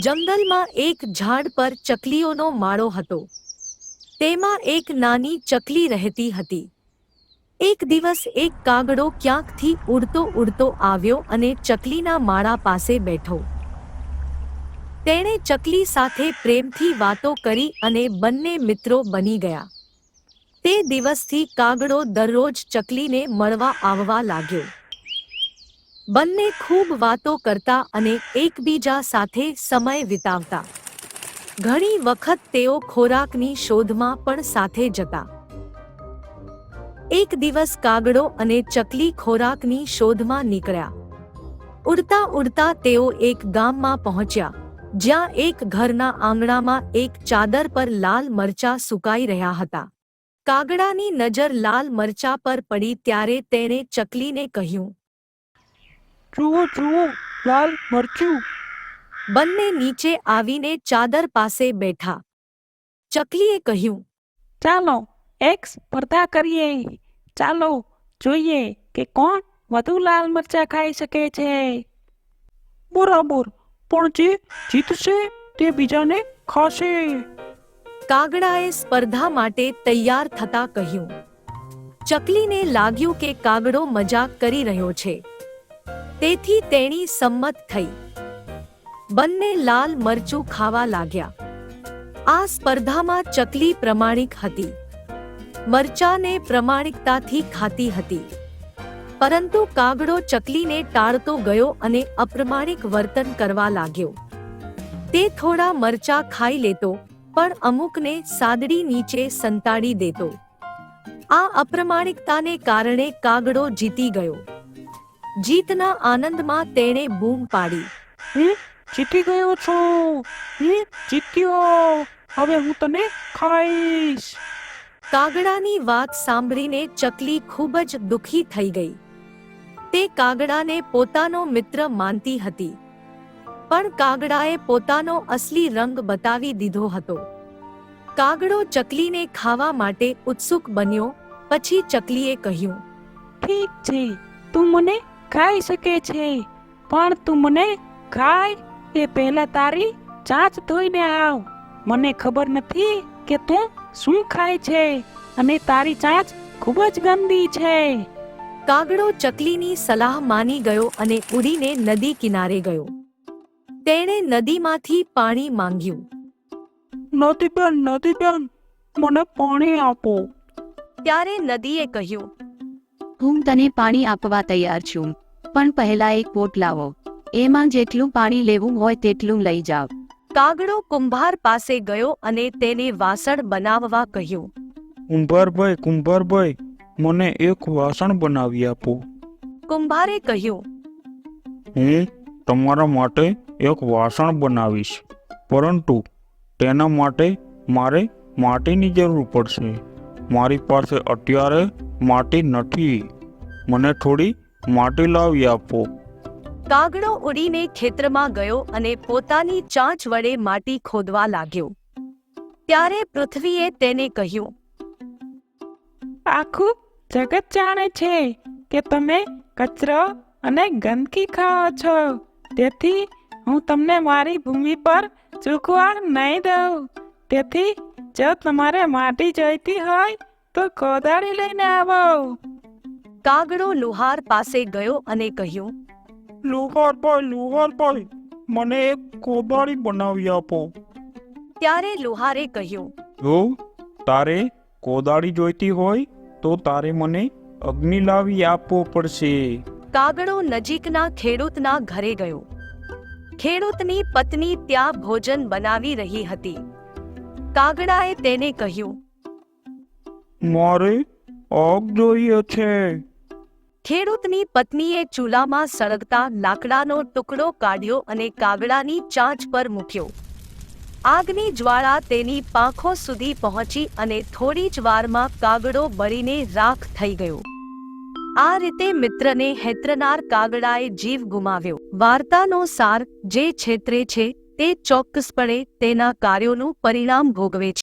જંગલમાં એક ઝાડ પર ચકલીઓનો માળો હતો. તેમાં એક નાની ચકલી રહેતી હતી. એક દિવસ એક કાગડો ક્યાંકથી ઉડતો ઉડતો આવ્યો અને ચકલીના માળા પાસે બેઠો. તેણે ચકલી સાથે પ્રેમથી વાતો કરી અને બંને મિત્રો બની ગયા. તે દિવસથી કાગડો દરરોજ ચકલીને મળવા આવવા લાગ્યો. બંને ખૂબ વાતો કરતા અને એકબીજા સાથે સમય વિતાવતા. ઘણી વખત તેઓ ખોરાકની શોધમાં પણ સાથે જતા. એક દિવસ કાગડો અને ચકલી ખોરાકની શોધમાં નીકળ્યા. ઉડતા ઉડતા તેઓ એક ગામમાં પહોંચ્યા, જ્યાં એક ઘરના આંગણામાં એક ચાદર પર લાલ મરચા સુકાઈ રહ્યા હતા. કાગડાની નજર લાલ મરચા પર પડી ત્યારે તેણે ચકલીને કહ્યું જુઓ જુઓ લાલ મરચું. બંને નીચે આવીને ચાદર પાસે બેઠા. ચકલીએ કહ્યું ચાલો એક સ્પર્ધા કરીએ. ચાલો જોઈએ કે કોણ વધુ લાલ મરચા ખાઈ શકે છે. બરાબર પણ જે જીતશે તે બીજાને ખાશે. કાગડાએ સ્પર્ધા માટે તૈયાર થતા કહ્યું. ચકલીને લાગ્યું કે કાગડો મજાક કરી રહ્યો છે. તેથી તેણી સંમત થઈ. બંને લાલ મરચું ખાવા લાગ્યા. આ સ્પર્ધામાં ચકલી પ્રમાણિક હતી. મરચાને પ્રમાણિકતાથી ખાતી હતી. પરંતુ કાગડો ચકલીને ટાળતો ગયો અને અપ્રમાણિક વર્તન કરવા લાગ્યો. તે થોડા મરચા ખાઈ લેતો, પણ અમુકને સાદડી નીચે સંતાડી દેતો. આ અપ્રમાણિકતાને કારણે કાગડો જીતી ગયો. જીતના આનંદમાં તેણે બૂમ પાડી. હું, જીતી ગયો છું. હું, જીત્યો. હવે હું તને ખાઈશ. કાગડાની વાત સાંભળીને ચકલી ખૂબ જ દુખી થઈ ગઈ. તે કાગડાને પોતાનો મિત્ર માનતી હતી. પણ કાગડાએ પોતાનો અસલી રંગ બતાવી દીધો હતો. કાગડો ચકલીને ખાવા માટે ઉત્સુક બન્યો, પછી ચકલીએ કહ્યું, ઠીક છે, તું મને ખાઈ શકે છે. પણ તું મને ખાય એ પહેલા તારી ચાંચ ધોઈને આવ. મને ખબર નથી કે તું શું ખાય છે અને તારી ચાંચ ખૂબ જ ગંદી છે. કાગડો ચકલીની સલાહ માની ગયો અને ઉડીને નદી કિનારે ગયો. તેણે નદીમાંથી પાણી માંગ્યું. નદીબેન નદીબેન મને પાણી આપો. ત્યારે નદીએ કહ્યું હું તને પાણી આપવા તૈયાર છું. પણ પહેલા એક પોટ લાવો. એમાં જેટલું પાણી લેવું હોય તેટલું લઈ જાવ કાગડો કુંભાર પાસે ગયો અને તેને વાસણ બનાવવા કહ્યું. કુંભારભાઈ કુંભારભાઈ મને એક વાસણ બનાવી આપો. કુંભારે કહ્યું. હું તમારા માટે એક વાસણ બનાવીશ. પરંતુ તેના માટે મારે માટીની જરૂર પડશે. મારી પાસે અત્યારે માટી નથી. મને થોડી માટી લાવી આપો. કાગડો ઉડીને ખેતરમાં ગયો અને પોતાની ચાંચ વડે માટી ખોદવા લાગ્યો. ત્યારે પૃથ્વીએ તેને કહ્યું આખું જગત જાણે છે કે તમે કચરો અને ગંદકી ખાઓ છો. તેથી હું તમને મારી ભૂમિ પર ચૂકવા નહીં દઉં. તેથી જો તમારે માટી જોઈતી હોય તો કોદાળી લઈને આવો. કાગડો લુહાર પાસે ગયો અને કહ્યું લુહારભાઈ લુહારભાઈ મને એક કોદાળી બનાવી આપો. ત્યારે લુહારે કહ્યું જો તારે કોદાળી જોઈતી હોય તો તારે મને અગ્નિ લાવી આપવો પડશે. કાગડો નજીકના ખેડૂતના ઘરે ગયો. ખેડૂતની પત્ની ત્યાં ભોજન બનાવી રહી હતી. કાગડાએ તેને કહ્યું મારે આગ જોઈએ છે. ખેડૂતની પત્નીએ ચૂલામાં સળગતા લાકડાનો ટુકડો કાઢ્યો અને કાગડાની ચાંચ પર મૂક્યો. આગની જ્વાળા તેની પાંખો સુધી પહોંચી અને થોડી જ વારમાં કાગડો બળીને રાખ થઈ ગયો. આ રીતે મિત્રને હેત્રનાર કાગડાએ જીવ ગુમાવ્યો. વાર્તાનો સાર જે છેતરે છે તે ચોક્કસપણે તેના કાર્યોનું પરિણામ ભોગવે છે.